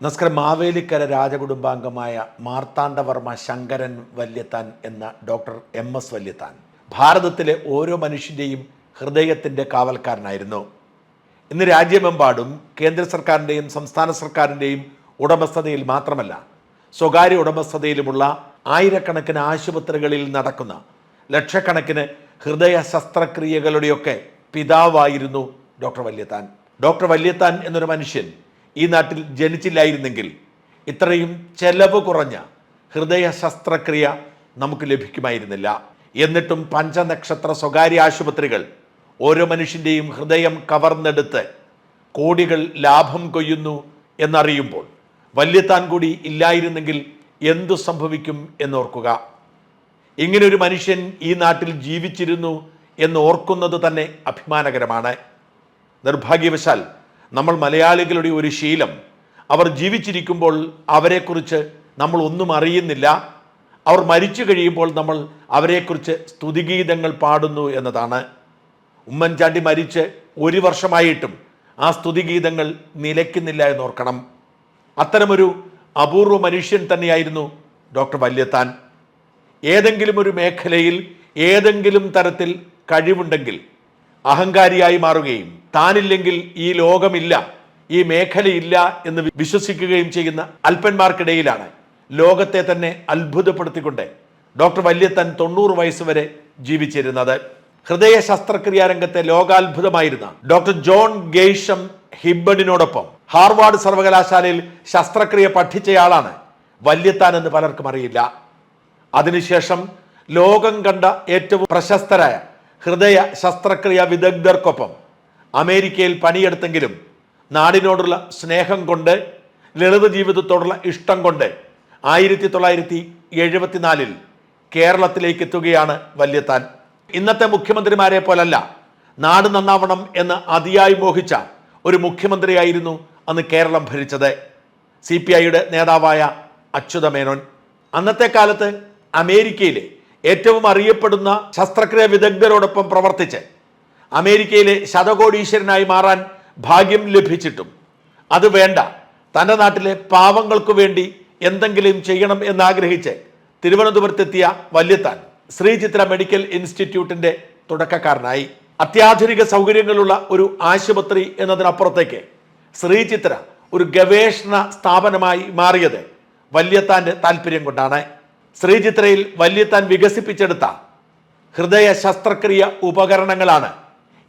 നമസ്കാരം. മാവേലിക്കര രാജകുടുംബാംഗമായ മാർത്താണ്ഡവർമ്മ ശങ്കരൻ വല്യത്താൻ എന്ന doctor M S Valiathan ഭാരതത്തിലെ ഓരോ മനുഷ്യന്റെയും ഹൃദയത്തിന്റെ കാവൽക്കാരനായിരുന്നു. ഇന്ന് രാജ്യമെമ്പാടും കേന്ദ്ര സർക്കാരിന്റെയും സംസ്ഥാന സർക്കാരിന്റെയും ഉടമസ്ഥതയിൽ മാത്രമല്ല സ്വകാര്യ ഉടമസ്ഥതയിലുമുള്ള ആയിരക്കണക്കിന് ആശുപത്രികളിൽ നടക്കുന്ന ലക്ഷക്കണക്കിന് ഹൃദയ ശസ്ത്രക്രിയകളുടെയൊക്കെ പിതാവായിരുന്നു ഡോക്ടർ വല്യത്താൻ. ഡോക്ടർ വല്യത്താൻ എന്നൊരു മനുഷ്യൻ ഈ നാട്ടിൽ ജനിച്ചില്ലായിരുന്നെങ്കിൽ ഇത്രയും ചെലവ് കുറഞ്ഞ ഹൃദയ ശസ്ത്രക്രിയ നമുക്ക് ലഭിക്കുമായിരുന്നില്ല. എന്നിട്ടും പഞ്ചനക്ഷത്ര സ്വകാര്യ ആശുപത്രികൾ ഓരോ മനുഷ്യന്റെയും ഹൃദയം കവർന്നെടുത്ത് കോടികൾ ലാഭം കൊയ്യുന്നു എന്നറിയുമ്പോൾ വല്യത്താൻ കൂടി ഇല്ലായിരുന്നെങ്കിൽ എന്തു സംഭവിക്കും എന്നോർക്കുക. ഇങ്ങനൊരു മനുഷ്യൻ ഈ നാട്ടിൽ ജീവിച്ചിരുന്നു എന്ന് ഓർക്കുന്നത് തന്നെ അഭിമാനകരമാണ്. നിർഭാഗ്യവശാൽ നമ്മൾ മലയാളികളുടെ ഒരു ശീലം. അവർ ജീവിച്ചിരിക്കുമ്പോൾ അവരെക്കുറിച്ച് നമ്മൾ ഒന്നും അറിയുന്നില്ല. അവർ മരിച്ചു കഴിയുമ്പോൾ നമ്മൾ അവരെക്കുറിച്ച് സ്തുതിഗീതങ്ങൾ പാടുന്നു എന്നതാണ്. ഉമ്മൻചാണ്ടി മരിച്ച് ഒരു വർഷമായിട്ടും ആ സ്തുതിഗീതങ്ങൾ നിലയ്ക്കുന്നില്ല എന്നോർക്കണം. അത്തരമൊരു അപൂർവ മനുഷ്യൻ തന്നെയായിരുന്നു ഡോക്ടർ വല്യത്താൻ. ഏതെങ്കിലും ഒരു മേഖലയിൽ ഏതെങ്കിലും തരത്തിൽ കഴിവുണ്ടെങ്കിൽ അഹങ്കാരിയായി മാറുകയും താനില്ലെങ്കിൽ ഈ ലോകമില്ല ഈ മേഖലയില്ല എന്ന് വിശ്വസിക്കുകയും ചെയ്യുന്ന അല്പന്മാർക്കിടയിലാണ് ലോകത്തെ തന്നെ അത്ഭുതപ്പെടുത്തിക്കൊണ്ട് ഡോക്ടർ വല്യത്തൻ തൊണ്ണൂറ് വയസ്സ് വരെ ജീവിച്ചിരുന്നത്. ഹൃദയ ശസ്ത്രക്രിയാ രംഗത്തെ ലോകാത്ഭുതമായിരുന്ന ഡോക്ടർ ജോൺ ഗെയ്ഷം ഹിബഡിനോടൊപ്പം ഹാർവാർഡ് സർവകലാശാലയിൽ ശസ്ത്രക്രിയ പഠിച്ചയാളാണ് വല്യത്താൻ എന്ന് പലർക്കും അറിയില്ല. അതിനുശേഷം ലോകം കണ്ട ഏറ്റവും പ്രശസ്തരായ ഹൃദയ ശസ്ത്രക്രിയ വിദഗ്ധർക്കൊപ്പം അമേരിക്കയിൽ പണിയെടുത്തെങ്കിലും നാടിനോടുള്ള സ്നേഹം കൊണ്ട് ലളിത ജീവിതത്തോടുള്ള ഇഷ്ടം കൊണ്ട് ആയിരത്തി തൊള്ളായിരത്തി എഴുപത്തിനാലിൽ കേരളത്തിലേക്ക് എത്തുകയാണ് വല്യത്താൻ ഇന്നത്തെ മുഖ്യമന്ത്രിമാരെ പോലല്ല നാട് നന്നാവണം എന്ന് അതിയായി മോഹിച്ച ഒരു മുഖ്യമന്ത്രിയായിരുന്നു അന്ന് കേരളം ഭരിച്ചത്. സി പി ഐയുടെ നേതാവായ അച്യുത മേനോൻ അന്നത്തെ കാലത്ത് അമേരിക്കയിലെ ഏറ്റവും അറിയപ്പെടുന്ന ശസ്ത്രക്രിയ വിദഗ്ധരോടൊപ്പം പ്രവർത്തിച്ച് അമേരിക്കയിലെ ശതകോടീശ്വരനായി മാറാൻ ഭാഗ്യം ലഭിച്ചിട്ടും അത് വേണ്ട. തന്റെ നാട്ടിലെ പാവങ്ങൾക്ക് വേണ്ടി എന്തെങ്കിലും ചെയ്യണം എന്നാഗ്രഹിച്ച് തിരുവനന്തപുരത്തെത്തിയ വല്യത്താൻ ശ്രീചിത്ര മെഡിക്കൽ ഇൻസ്റ്റിറ്റ്യൂട്ടിന്റെ തുടക്കക്കാരനായി. അത്യാധുനിക സൗകര്യങ്ങളുള്ള ഒരു ആശുപത്രി എന്നതിനപ്പുറത്തേക്ക് ശ്രീചിത്ര ഒരു ഗവേഷണ സ്ഥാപനമായി മാറിയത് വല്യത്താന്റെ താല്പര്യം കൊണ്ടാണ്. ശ്രീചിത്രയിൽ വല്യത്താൻ വികസിപ്പിച്ചെടുത്ത ഹൃദയ ശസ്ത്രക്രിയ ഉപകരണങ്ങളാണ്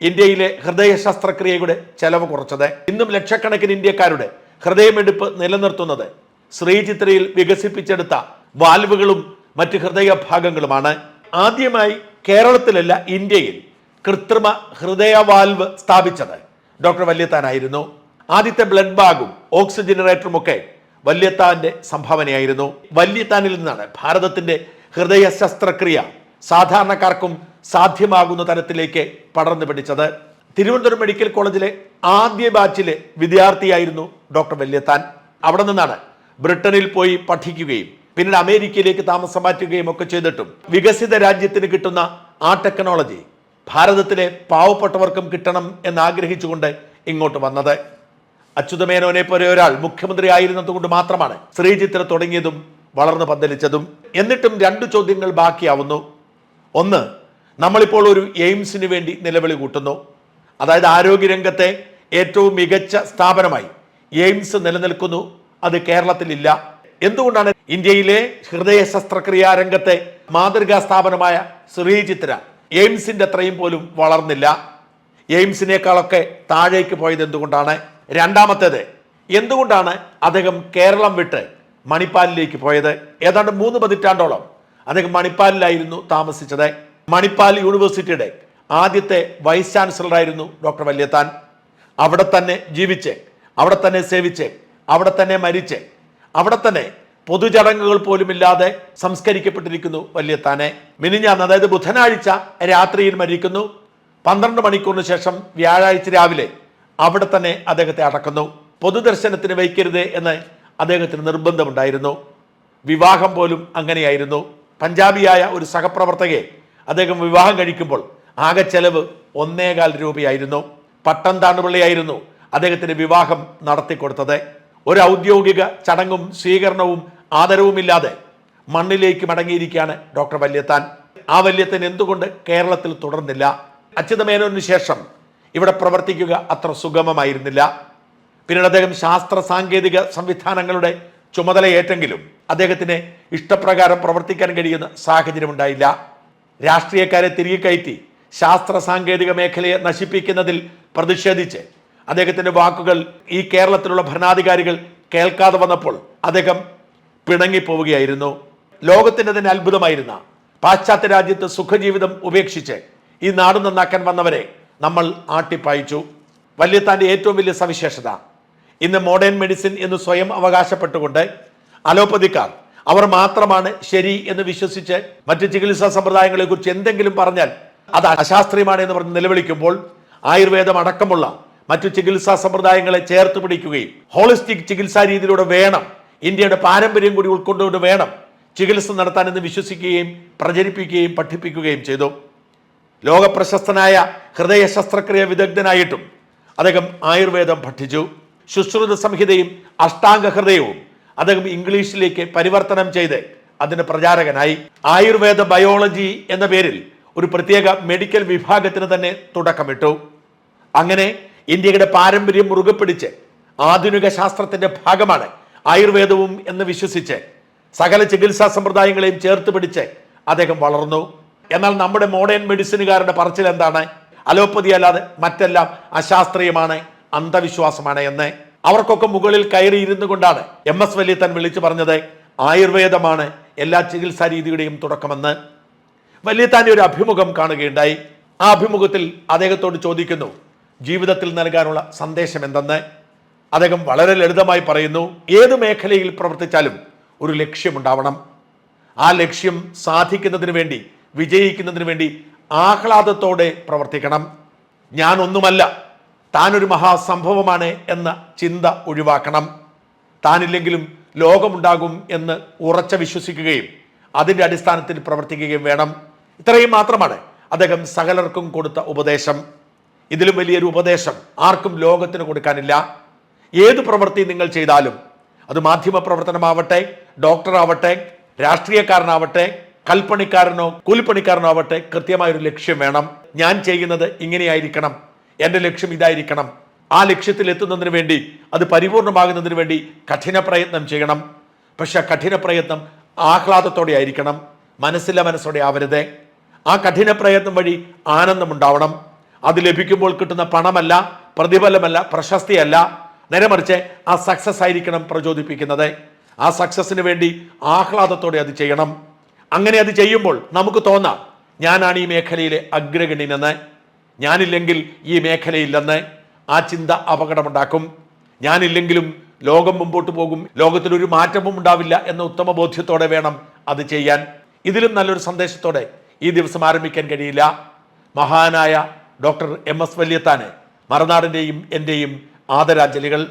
ഇന്ത്യയിലെ ഹൃദയ ശസ്ത്രക്രിയയുടെ ചെലവ് കുറച്ചത്. ഇന്നും ലക്ഷക്കണക്കിന് ഇന്ത്യക്കാരുടെ ഹൃദയമെടുപ്പ് നിലനിർത്തുന്നത് ശ്രീചിത്രയിൽ വികസിപ്പിച്ചെടുത്ത വാൽവുകളും മറ്റ് ഹൃദയ ഭാഗങ്ങളുമാണ്. ആദ്യമായി കേരളത്തിലല്ല ഇന്ത്യയിൽ കൃത്രിമ ഹൃദയ വാൽവ് സ്ഥാപിച്ചത് ഡോക്ടർ വല്യത്താനായിരുന്നു. ആദ്യത്തെ ബ്ലഡ് ബാഗും ഓക്സിജനറേറ്ററും ഒക്കെ വല്യത്താന്റെ സംഭാവനയായിരുന്നു. വല്യത്താനിൽ നിന്നാണ് ഭാരതത്തിന്റെ ഹൃദയ ശസ്ത്രക്രിയ സാധാരണക്കാർക്കും സാധ്യമാകുന്ന തരത്തിലേക്ക് പടർന്നു പിടിച്ചത്. തിരുവനന്തപുരം മെഡിക്കൽ കോളേജിലെ ആദ്യ ബാച്ചിലെ വിദ്യാർത്ഥിയായിരുന്നു ഡോക്ടർ വല്യത്താൻ. അവിടെ നിന്നാണ് ബ്രിട്ടനിൽ പോയി പഠിക്കുകയും പിന്നീട് അമേരിക്കയിലേക്ക് താമസം മാറ്റുകയും ഒക്കെ ചെയ്തിട്ടും വികസിത രാജ്യത്തിന് കിട്ടുന്ന ആ ടെക്നോളജി ഭാരതത്തിലെ പാവപ്പെട്ടവർക്കും കിട്ടണം എന്നാഗ്രഹിച്ചുകൊണ്ട് ഇങ്ങോട്ട് വന്നത്. അച്യുതമേനോനെ പോലെ ഒരാൾ മുഖ്യമന്ത്രി ആയിരുന്നതുകൊണ്ട് മാത്രമാണ് ശ്രീചിത്ര തുടങ്ങിയതും വളർന്നു പന്തലിച്ചതും. എന്നിട്ടും രണ്ട് ചോദ്യങ്ങൾ ബാക്കിയാവുന്നു. ഒന്ന് നമ്മളിപ്പോൾ ഒരു എയിംസിന് വേണ്ടി നിലവിളി കൂട്ടുന്നു. അതായത് ആരോഗ്യരംഗത്തെ ഏറ്റവും മികച്ച സ്ഥാപനമായി എയിംസ് നിലനിൽക്കുന്നു. അത് കേരളത്തിലില്ല. എന്തുകൊണ്ടാണ് ഇന്ത്യയിലെ ഹൃദയ ശസ്ത്രക്രിയാ രംഗത്തെ മാതൃകാ സ്ഥാപനമായ ശ്രീചിത്ര എയിംസിന്റെ അത്രയും പോലും വളർന്നില്ല? എയിംസിനേക്കാളൊക്കെ താഴേക്ക് പോയത് എന്തുകൊണ്ടാണ് രണ്ടാമത്തേത് എന്തുകൊണ്ടാണ് അദ്ദേഹം കേരളം വിട്ട് മണിപ്പാലിലേക്ക് പോയത്? ഏതാണ്ട് മൂന്ന് പതിറ്റാണ്ടോളം അദ്ദേഹം മണിപ്പാലിലായിരുന്നു താമസിച്ചത്. മണിപ്പാൽ യൂണിവേഴ്സിറ്റിയുടെ ആദ്യത്തെ വൈസ് ചാൻസലറായിരുന്നു ഡോക്ടർ വല്യത്താൻ. അവിടെ തന്നെ ജീവിച്ച് അവിടെ തന്നെ സേവിച്ച് അവിടെ തന്നെ മരിച്ച് അവിടെ തന്നെ പൊതുചടങ്ങുകൾ പോലുമില്ലാതെ സംസ്കരിക്കപ്പെട്ടിരിക്കുന്നു വല്യത്താനെ. മിനിഞ്ഞാന്ന് അതായത് ബുധനാഴ്ച രാത്രിയിൽ മരിക്കുന്നു. പന്ത്രണ്ട് മണിക്കൂറിന് ശേഷം വ്യാഴാഴ്ച രാവിലെ അവിടെ തന്നെ അദ്ദേഹത്തെ അടക്കുന്നു. പൊതുദർശനത്തിന് വയ്ക്കരുത് എന്ന് അദ്ദേഹത്തിന് നിർബന്ധമുണ്ടായിരുന്നു. വിവാഹം പോലും അങ്ങനെയായിരുന്നു. പഞ്ചാബിയായ ഒരു സഹപ്രവർത്തകയെ അദ്ദേഹം വിവാഹം കഴിക്കുമ്പോൾ ആകെ ചെലവ് ഒന്നേകാൽ രൂപയായിരുന്നു. പട്ടം താണ്ടുപിള്ളയായിരുന്നു അദ്ദേഹത്തിന് വിവാഹം നടത്തിക്കൊടുത്തത്. ഒരു ഔദ്യോഗിക ചടങ്ങും സ്വീകരണവും ആദരവുമില്ലാതെ മണ്ണിലേക്ക് മടങ്ങിയിരിക്കുകയാണ് ഡോക്ടർ വല്യത്താൻ. ആ വല്യത്തൻ എന്തുകൊണ്ട് കേരളത്തിൽ തുടർന്നില്ല? അച്യുതമേനോന് ശേഷം ഇവിടെ പ്രവർത്തിക്കുക അത്ര സുഗമമായിരുന്നില്ല. പിന്നീട് അദ്ദേഹം ശാസ്ത്ര സാങ്കേതിക സംവിധാനങ്ങളുടെ ചുമതലയേറ്റെങ്കിലും അദ്ദേഹത്തിന് ഇഷ്ടപ്രകാരം പ്രവർത്തിക്കാൻ കഴിയുന്ന സാഹചര്യമുണ്ടായില്ല. രാഷ്ട്രീയക്കാരെ തിരികെ കയറ്റി ശാസ്ത്ര സാങ്കേതിക മേഖലയെ നശിപ്പിക്കുന്നതിൽ പ്രതിഷേധിച്ച് അദ്ദേഹത്തിന്റെ വാക്കുകൾ ഈ കേരളത്തിലുള്ള ഭരണാധികാരികൾ കേൾക്കാതെ വന്നപ്പോൾ അദ്ദേഹം പിണങ്ങിപ്പോവുകയായിരുന്നു. ലോകത്തിന്റെ തന്നെ അത്ഭുതമായിരുന്ന പാശ്ചാത്യ രാജ്യത്ത് സുഖജീവിതം ഉപേക്ഷിച്ച് ഈ നാട് നന്നാക്കാൻ വന്നവരെ നമ്മൾ ആട്ടിപ്പായിച്ചു. വല്യത്താന്റെ ഏറ്റവും വലിയ സവിശേഷത ഇന്ന് മോഡേൺ മെഡിസിൻ എന്ന് സ്വയം അവകാശപ്പെട്ടുകൊണ്ട് അലോപ്പതിക്കാർ അവർ മാത്രമാണ് ശരി എന്ന് വിശ്വസിച്ച് മറ്റ് ചികിത്സാ സമ്പ്രദായങ്ങളെ കുറിച്ച് എന്തെങ്കിലും പറഞ്ഞാൽ അത് അശാസ്ത്രീയമാണ് എന്ന് പറഞ്ഞ് നിലവിളിക്കുമ്പോൾ ആയുർവേദം അടക്കമുള്ള മറ്റു ചികിത്സാ സമ്പ്രദായങ്ങളെ ചേർത്ത് പിടിക്കുകയും ഹോളിസ്റ്റിക് ചികിത്സാ രീതിയിലൂടെ വേണം ഇന്ത്യയുടെ പാരമ്പര്യം കൂടി ഉൾക്കൊണ്ടുകൊണ്ട് വേണം ചികിത്സ നടത്താനെന്ന് വിശ്വസിക്കുകയും പ്രചരിപ്പിക്കുകയും പഠിപ്പിക്കുകയും ചെയ്തു. ലോകപ്രശസ്തനായ ഹൃദയ ശസ്ത്രക്രിയ വിദഗ്ധനായിട്ടും അദ്ദേഹം ആയുർവേദം പഠിച്ചു ശുശ്രുത സംഹിതയും അഷ്ടാംഗ ഹൃദയവും അദ്ദേഹം ഇംഗ്ലീഷിലേക്ക് പരിവർത്തനം ചെയ്ത് അതിന് പ്രചാരകനായി. ആയുർവേദ ബയോളജി എന്ന പേരിൽ ഒരു പ്രത്യേക മെഡിക്കൽ വിഭാഗത്തിന് തന്നെ തുടക്കമിട്ടു. അങ്ങനെ ഇന്ത്യയുടെ പാരമ്പര്യം മുറുകെ പിടിച്ച് ആധുനിക ശാസ്ത്രത്തിന്റെ ഭാഗമാണ് ആയുർവേദവും എന്ന് വിശ്വസിച്ച് സകല ചികിത്സാ സമ്പ്രദായങ്ങളെയും ചേർത്ത് പിടിച്ച് അദ്ദേഹം വളർന്നു. എന്നാൽ നമ്മുടെ മോഡേൺ മെഡിസിനുകാരുടെ പറച്ചിൽ എന്താണ്? അലോപ്പതി അല്ലാതെ മറ്റെല്ലാം അശാസ്ത്രീയമാണ് അന്ധവിശ്വാസമാണ് എന്ന്. അവർക്കൊക്കെ മുകളിൽ കയറി ഇരുന്നു കൊണ്ടാണ് എം എസ് വലിയത്തൻ വിളിച്ചു പറഞ്ഞത് ആയുർവേദമാണ് എല്ലാ ചികിത്സാ രീതിയുടെയും തുടക്കമെന്ന്. വലിയത്താന്റെ ഒരു അഭിമുഖം കാണുകയുണ്ടായി. ആ അഭിമുഖത്തിൽ അദ്ദേഹത്തോട് ചോദിക്കുന്നു ജീവിതത്തിൽ നൽകാനുള്ള സന്ദേശം എന്തെന്ന്? അദ്ദേഹം വളരെ ലളിതമായി പറയുന്നു ഏത് മേഖലയിൽ പ്രവർത്തിച്ചാലും ഒരു ലക്ഷ്യമുണ്ടാവണം. ആ ലക്ഷ്യം സാധിക്കുന്നതിന് വേണ്ടി വിജയിക്കുന്നതിന് വേണ്ടി ആഹ്ലാദത്തോടെ പ്രവർത്തിക്കണം. ഞാൻ ഒന്നുമല്ല താനൊരു മഹാസംഭവമാണ് എന്ന ചിന്ത ഒഴിവാക്കണം. താനില്ലെങ്കിലും ലോകമുണ്ടാകും എന്ന് ഉറച്ച വിശ്വസിക്കുകയും അതിന്റെ അടിസ്ഥാനത്തിൽ പ്രവർത്തിക്കുകയും വേണം. ഇത്രയും മാത്രമാണ് അദ്ദേഹം സകലർക്കും കൊടുത്ത ഉപദേശം. ഇതിലും വലിയൊരു ഉപദേശം ആർക്കും ലോകത്തിന് കൊടുക്കാനില്ല. ഏത് പ്രവൃത്തി നിങ്ങൾ ചെയ്താലും അത് മാധ്യമ പ്രവർത്തനമാവട്ടെ ഡോക്ടറാവട്ടെ രാഷ്ട്രീയക്കാരനാവട്ടെ കൽപ്പണിക്കാരനോ കൂലിപ്പണിക്കാരനോ ആവട്ടെ കൃത്യമായൊരു ലക്ഷ്യം വേണം. ഞാൻ ചെയ്യുന്നത് ഇങ്ങനെയായിരിക്കണം. എന്റെ ലക്ഷ്യം ഇതായിരിക്കണം. ആ ലക്ഷ്യത്തിൽ എത്തുന്നതിന് വേണ്ടി അത് പരിപൂർണമാകുന്നതിന് വേണ്ടി കഠിന പ്രയത്നം ചെയ്യണം. പക്ഷെ ആ കഠിന പ്രയത്നം ആഹ്ലാദത്തോടെ ആയിരിക്കണം. മനസ്സിലെ മനസ്സോടെ ആവരുത്. ആ കഠിന പ്രയത്നം വഴി ആനന്ദമുണ്ടാവണം. അത് ലഭിക്കുമ്പോൾ കിട്ടുന്ന പണമല്ല പ്രതിഫലമല്ല പ്രശസ്തിയല്ല. നേരെ മറിച്ച് ആ സക്സസ് ആയിരിക്കണം പ്രചോദിപ്പിക്കുന്നത്. ആ സക്സസിന് വേണ്ടി ആഹ്ലാദത്തോടെ അത് ചെയ്യണം. അങ്ങനെ അത് ചെയ്യുമ്പോൾ നമുക്ക് തോന്നാം ഞാനാണ് ഈ മേഖലയിലെ അഗ്രഗണ്യനെന്ന്. ഞാനില്ലെങ്കിൽ ഈ മേഖലയില്ലെന്ന്. ആ ചിന്ത അപകടമുണ്ടാക്കും. ഞാനില്ലെങ്കിലും ലോകം മുമ്പോട്ട് പോകും. ലോകത്തിലൊരു മാറ്റവും ഉണ്ടാവില്ല എന്ന ഉത്തമ ബോധ്യത്തോടെ വേണം അത് ചെയ്യാൻ. ഇതിലും നല്ലൊരു സന്ദേശത്തോടെ ഈ ദിവസം ആരംഭിക്കാൻ കഴിയില്ല. മഹാനായ ഡോക്ടർ എം എസ് വല്യത്താന് മറുനാടിന്റെയും എന്റെയും ആദരാഞ്ജലികൾ.